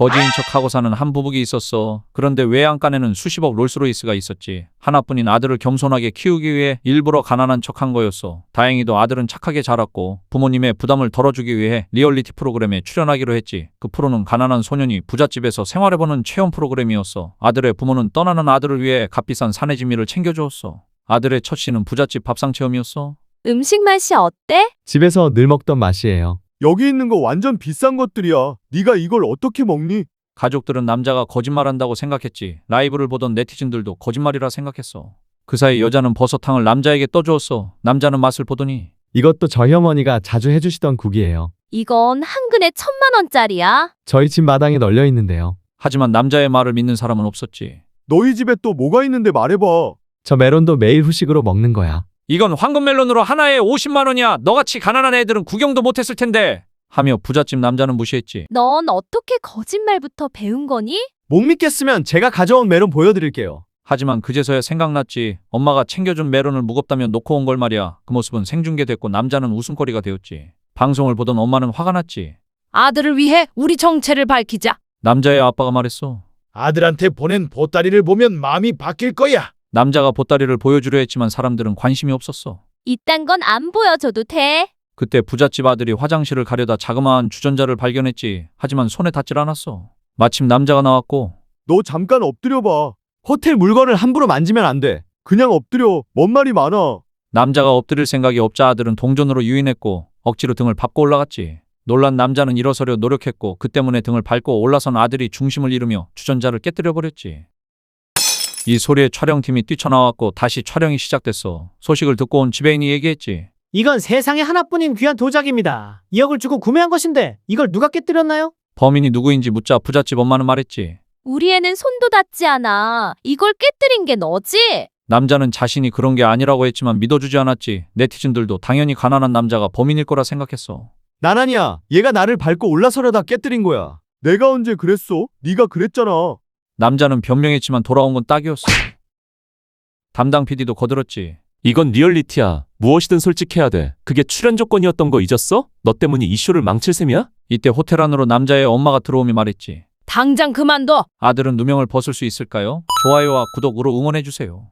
거지인 척하고 사는 한 부부가 있었어. 그런데 외양간에는 수십억 롤스로이스가 있었지. 하나뿐인 아들을 겸손하게 키우기 위해 일부러 가난한 척한 거였어. 다행히도 아들은 착하게 자랐고 부모님의 부담을 덜어주기 위해 리얼리티 프로그램에 출연하기로 했지. 그 프로는 가난한 소년이 부잣집에서 생활해보는 체험 프로그램이었어. 아들의 부모는 떠나는 아들을 위해 값비싼 사내진미를 챙겨주었어. 아들의 첫 시는 부잣집 밥상 체험이었어. 음식 맛이 어때? 집에서 늘 먹던 맛이에요. 여기 있는 거 완전 비싼 것들이야. 네가 이걸 어떻게 먹니? 가족들은 남자가 거짓말한다고 생각했지. 라이브를 보던 네티즌들도 거짓말이라 생각했어. 그 사이 여자는 버섯탕을 남자에게 떠주었어. 남자는 맛을 보더니 이것도 저희 어머니가 자주 해주시던 국이에요. 이건 한 근에 천만 원짜리야. 저희 집 마당에 널려 있는데요. 하지만 남자의 말을 믿는 사람은 없었지. 너희 집에 또 뭐가 있는데 말해봐. 저 메론도 매일 후식으로 먹는 거야. 이건 황금 멜론으로 하나에 50만 원이야. 너같이 가난한 애들은 구경도 못했을 텐데. 하며 부잣집 남자는 무시했지. 넌 어떻게 거짓말부터 배운 거니? 못 믿겠으면 제가 가져온 메론 보여드릴게요. 하지만 그제서야 생각났지. 엄마가 챙겨준 메론을 무겁다며 놓고 온 걸 말이야. 그 모습은 생중계됐고 남자는 웃음거리가 되었지. 방송을 보던 엄마는 화가 났지. 아들을 위해 우리 정체를 밝히자. 남자의 아빠가 말했어. 아들한테 보낸 보따리를 보면 마음이 바뀔 거야. 남자가 보따리를 보여주려 했지만 사람들은 관심이 없었어. 이딴 건 안 보여줘도 돼. 그때 부잣집 아들이 화장실을 가려다 자그마한 주전자를 발견했지. 하지만 손에 닿질 않았어. 마침 남자가 나왔고 너 잠깐 엎드려봐. 호텔 물건을 함부로 만지면 안 돼. 그냥 엎드려. 뭔 말이 많아. 남자가 엎드릴 생각이 없자 아들은 동전으로 유인했고 억지로 등을 밟고 올라갔지. 놀란 남자는 일어서려 노력했고 그 때문에 등을 밟고 올라선 아들이 중심을 잃으며 주전자를 깨뜨려 버렸지. 이 소리에 촬영팀이 뛰쳐나왔고 다시 촬영이 시작됐어. 소식을 듣고 온 지배인이 얘기했지. 이건 세상에 하나뿐인 귀한 도자기입니다. 2억을 주고 구매한 것인데 이걸 누가 깨뜨렸나요? 범인이 누구인지 묻자 부잣집 엄마는 말했지. 우리 애는 손도 닿지 않아. 이걸 깨뜨린 게 너지? 남자는 자신이 그런 게 아니라고 했지만 믿어주지 않았지. 네티즌들도 당연히 가난한 남자가 범인일 거라 생각했어. 난 아니야. 얘가 나를 밟고 올라서려다 깨뜨린 거야. 내가 언제 그랬어? 네가 그랬잖아. 남자는 변명했지만 돌아온 건 딱이었어. 담당 PD도 거들었지. 이건 리얼리티야. 무엇이든 솔직해야 돼. 그게 출연 조건이었던 거 잊었어? 너 때문에 이 쇼를 망칠 셈이야? 이때 호텔 안으로 남자의 엄마가 들어오며 말했지. 당장 그만둬. 아들은 누명을 벗을 수 있을까요? 좋아요와 구독으로 응원해주세요.